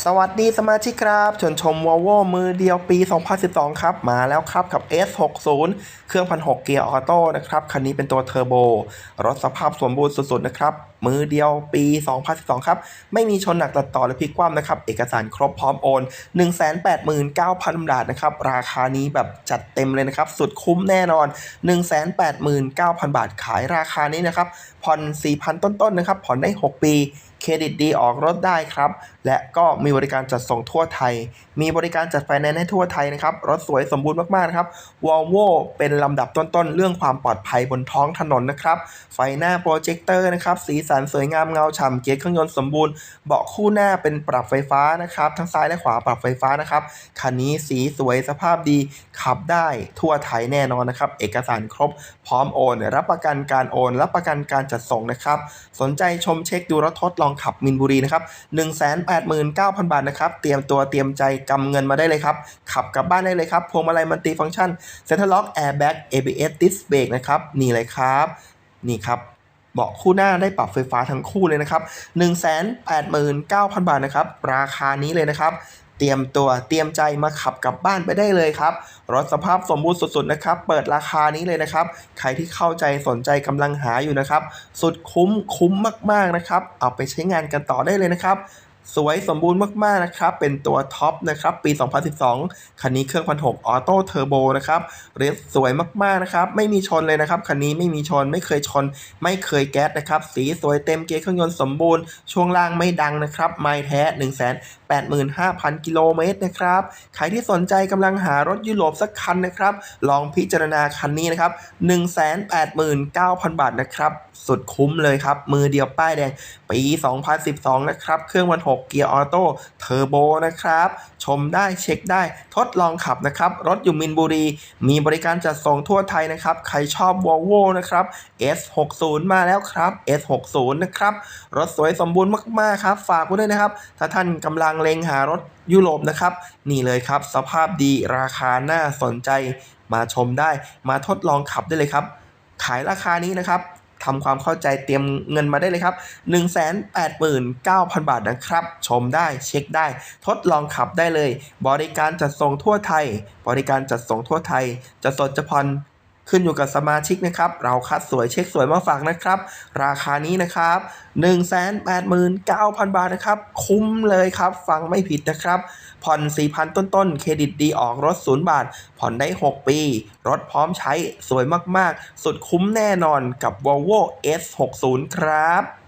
สวัสดีสมาชิกครับชวนชมวอลโวมือเดียวปี 2012 ครับ มาแล้วครับกับ S60 เครื่องพันหกเกียร์ออโต้นะครับ คันนี้เป็นตัวเทอร์โบ รถสภาพสมบูรณ์สุด ๆ นะครับ มือเดียวปี 2012 ครับ ไม่มีชนหนักตัดต่อหรือพลิกคว่ำนะครับ เอกสารครบพร้อมโอน 189,000 บาทนะครับ ราคานี้แบบจัดเต็มเลยนะครับ สุดคุ้มแน่นอน 189,000 บาทขายราคานี้นะครับผ่อน4,000 ต้นๆนะครับผ่อนได้ 6 ปีเครดิตดีออกรถได้ครับ และก็มีบริการจัดส่งทั่วไทย มีบริการจัดไฟแนนซ์ให้ทั่วไทยนะครับ รถสวยสมบูรณ์มากๆครับวอลโวเป็นลำดับต้นๆ เรื่องความปลอดภัยบนท้องถนนนะครับ ไฟหน้าโปรเจคเตอร์นะครับ สีสันสวยงามเงาฉ่ำเกียร์เครื่องยนต์สมบูรณ์ เบาะคู่หน้าเป็นปรับไฟฟ้านะครับ ทั้งซ้ายและขวาปรับไฟฟ้านะครับ คันนี้สีสวยสภาพดี ขับได้ทั่วไทยแน่นอนนะครับ เอกสารครบ พร้อมโอน รับประกันการโอน รับประกันการจัดส่งนะครับ สนใจชมเช็คดูรถทดลองขับมินบุรีนะครับ89,000 บาทนะครับ เตรียมตัวเตรียมใจกำเงินมาได้เลยครับ ขับกลับบ้านได้เลยครับพวงมาลัยมันติฟังก์ชัน Center Lock Airbag ABS Disc Brake นะครับ นี่เลยครับ นี่ครับเบาะคู่หน้าได้ปรับไฟฟ้าทั้งคู่เลยนะครับ189,000 บาทนะครับ ราคานี้เลยนะครับ เตรียมตัวเตรียมใจมาขับกลับบ้านไปได้เลยครับ รถสภาพสมบูรณ์สุดๆนะครับ เปิดราคานี้เลยนะครับ ใครที่เข้าใจสนใจกำลังหาอยู่นะครับ สุดคุ้มคุ้มมากๆนะครับ เอาไปใช้งานกันต่อได้เลยนะครับ สวยสมบูรณ์มากๆนะครับ เป็นตัวท็อปนะครับปี 2012 คันนี้เครื่องพันหกออโต้เทอร์โบนะครับเรสสวยมากๆนะครับ ไม่มีชนเลยนะครับ คันนี้ไม่มีชน ไม่เคยชน ไม่เคยแก๊สนะครับ สีสวยเต็มเกียร์เครื่องยนต์สมบูรณ์ ช่วงล่างไม่ดังนะครับ ไม่แท้ 1 8 5 0 0 0 กิโลเมตรนะครับ ใครที่สนใจกำลังหารถยุโรปสักคันนะครับ ลองพิจารณาคันนี้นะครับ189,000 บาทนะครับ สุดคุ้มเลยครับ มือเดียวป้ายแดงปี 2012 นะครับ เครื่องวันห6 เกียร์ออโต้เทอร์โบนะครับ ชมได้เช็คได้ทดลองขับนะครับ รถอยู่มินบุรี มีบริการจัดส่งทั่วไทยนะครับ ใครชอบ Volvo นะครับ S60 มาแล้วครับ S60 นะครับ รถสวยสมบูรณ์มากๆครับ ฝากไว้ด้วยนะครับ ถ้าท่านกำลังเล็งหารถยุโรปนะครับ นี่เลยครับ สภาพดีราคาน่าสนใจ มาชมได้ มาทดลองขับได้เลยครับ ขายราคานี้นะครับ ทำความเข้าใจเตรียมเงินมาได้เลยครับ 189,000 บาทนะครับ ชมได้เช็คได้ ทดลองขับได้เลย บริการจัดส่งทั่วไทย บริการจัดส่งทั่วไทย จะสดจะผ่อน ขึ้นอยู่กับสมาชิกนะครับ เราคัดสวยเช็คสวยมาฝากนะครับ ราคานี้นะครับ 189,000 บาทนะครับ คุ้มเลยครับ ฟังไม่ผิดนะครับ ผ่อน 4,000 ต้นๆ เครดิตดีออกรถ 0 บาท ผ่อนได้ 6 ปี รถพร้อมใช้สวยมากๆ สุดคุ้มแน่นอนกับ Volvo S60 ครับ